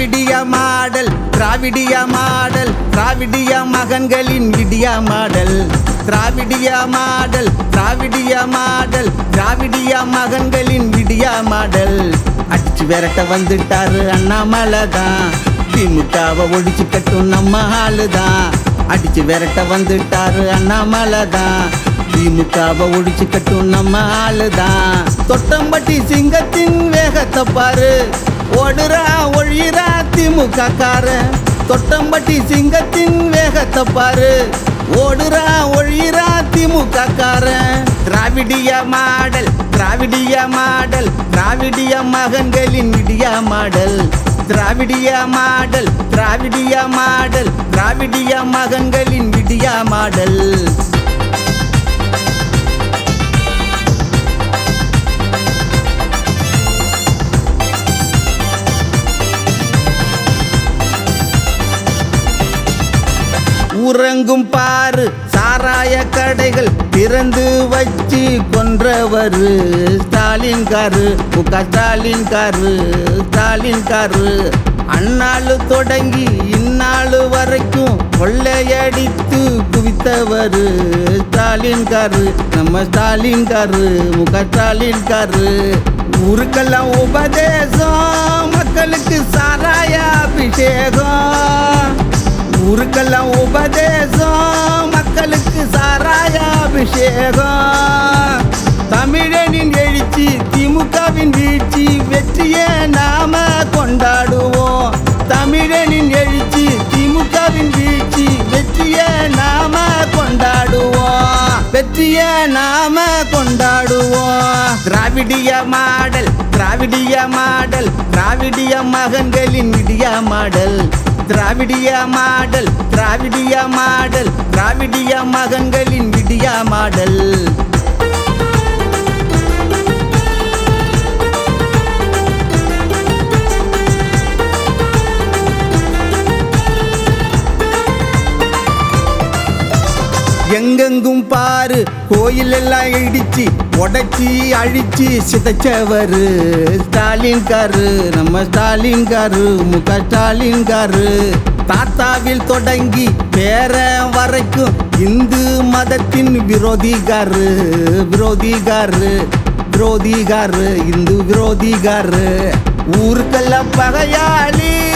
திராவிடிய model திராவிடிய model திராவிடிய மகன்களின் விடிய மாடல். திராவிடிய மாடல் திராவிடிய மாடல் திராவிடிய மகன்களின் விடிய மாடல். அடிச்சு விரட்ட வந்துட்டாரு அண்ணாமலை தான். திமுகவை ஒழிச்சு கட்டும் நம்ம ஆளுதான் அடிச்சு விரட்ட வந்துட்டாரு அண்ணாமலை தான். திமுகவை ஒழிச்சு கட்டும் நம்ம ஆளுதான் தொட்டம்பட்டி சிங்கத்தின் வேகத்தை பாரு. ஓடுறா ஒழிறா திமுக காரன் தொட்டம்பட்டி சிங்கத்தின் வேகத்தை பாரு. ஓடுறா ஒழியிறா திமுக காரன் திராவிடிய மாடல் திராவிடிய மாடல் திராவிடிய மகன்களின் விடிய மாடல். திராவிடிய மாடல் திராவிடிய மாடல் திராவிடிய மகன்களின் விடிய மாடல். உறங்கும் பாரு சாராய கடைகள் திறந்து வச்சு கொன்றவர். ஸ்டாலின் காரு முக ஸ்டாலின் காரு ஸ்டாலின் காரு. அந்நாள் தொடங்கி இந்நாள் வரைக்கும் கொள்ளையடித்து குவித்தவர். ஸ்டாலின் காரு நம்ம ஸ்டாலின் காரு முக ஸ்டாலின் காரு. ஊருக்கெல்லாம் உபதேசம் மக்களுக்கு சாராய அபிஷேகம். எல்லாம் உபதேசம். மக்களுக்கு சாராய அபிஷேகம். தமிழனின் எழுச்சி திமுகவின் வீழ்ச்சி வெற்றியை நாம கொண்டாடுவோம். தமிழனின் எழுச்சி திமுகவின் வீழ்ச்சி வெற்றியை நாம கொண்டாடுவோம். வெற்றியை நாம கொண்டாடுவோம். திராவிடிய மாடல் திராவிடிய மாடல் திராவிடிய மகன்களின் விடிய மாடல். திராவிடிய மாடல் திராவிடிய மாடல் திராவிடிய மகன்களின் விடியா மாடல். எங்கெங்கும் பாரு கோயில் எல்லாம் இடிச்சு உடைச்சி அழிச்சு சிதைச்சவரு. ஸ்டாலின் காரு நம்ம ஸ்டாலின் காரு முக ஸ்டாலின் காரு. தாத்தாவில் தொடங்கி பேர வரைக்கும் இந்து மதத்தின் விரோதிகாரு விரோதிகாரு விரோதிகாரு இந்து விரோதிகாரு. ஊருக்கெல்லாம் பகையாளி.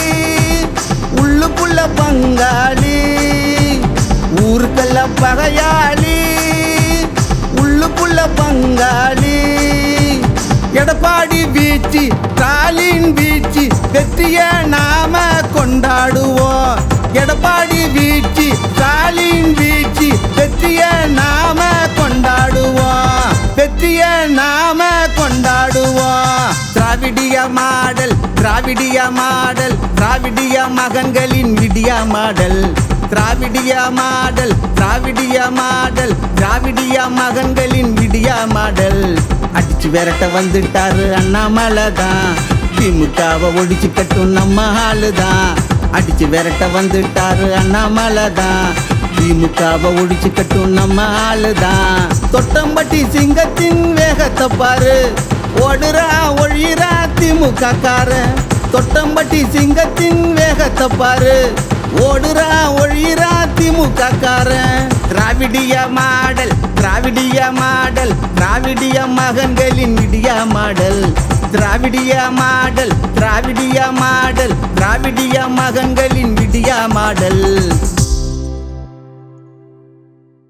ஊருக்கெல்லாம் பகையாளி உள்ளுக்குள்ள பங்காளி. எடப்பாடி வீச்சு ஸ்டாலின் வீச்சு வெற்றிய நாம கொண்டாடுவோம். எடப்பாடி வீச்சு ஸ்டாலின் வீச்சு வெற்றிய நாம கொண்டாடுவோம். வெற்றிய நாம கொண்டாடுவோம். திராவிடிய மாடல் திராவிடிய மாடல் திராவிடிய மகன்களின் விடிய மாடல். திராவிடிய மாடல் திராவிடிய மாடல் திராவிடிய மகன்களின் விடிய மாடல். அடிச்சு விரட்ட வந்துட்டாரு அண்ணாமலை தான். திமுகவை ஒடிச்சு கட்டும் நம்ம ஆளுதான் அடிச்சு விரட்ட வந்துட்டாரு அண்ணாமலை தான். திமுகவை ஒழிச்சு கட்டும் நம்ம ஆளுதான் தொட்டம்பட்டி சிங்கத்தின் வேகத்தை பாரு. ஓடுறா ஒழிறா திமுக காரன் தொட்டம்பட்டி சிங்கத்தின் வேகத்தை பாரு. ஓடுறா ஒழியிறா திமுக காரன் திராவிடிய மாடல் திராவிடிய மாடல் திராவிடிய மகன்களின் விடிய மாடல். திராவிடிய மாடல் திராவிடிய மாடல் திராவிடிய மகன்களின் விடிய மாடல்.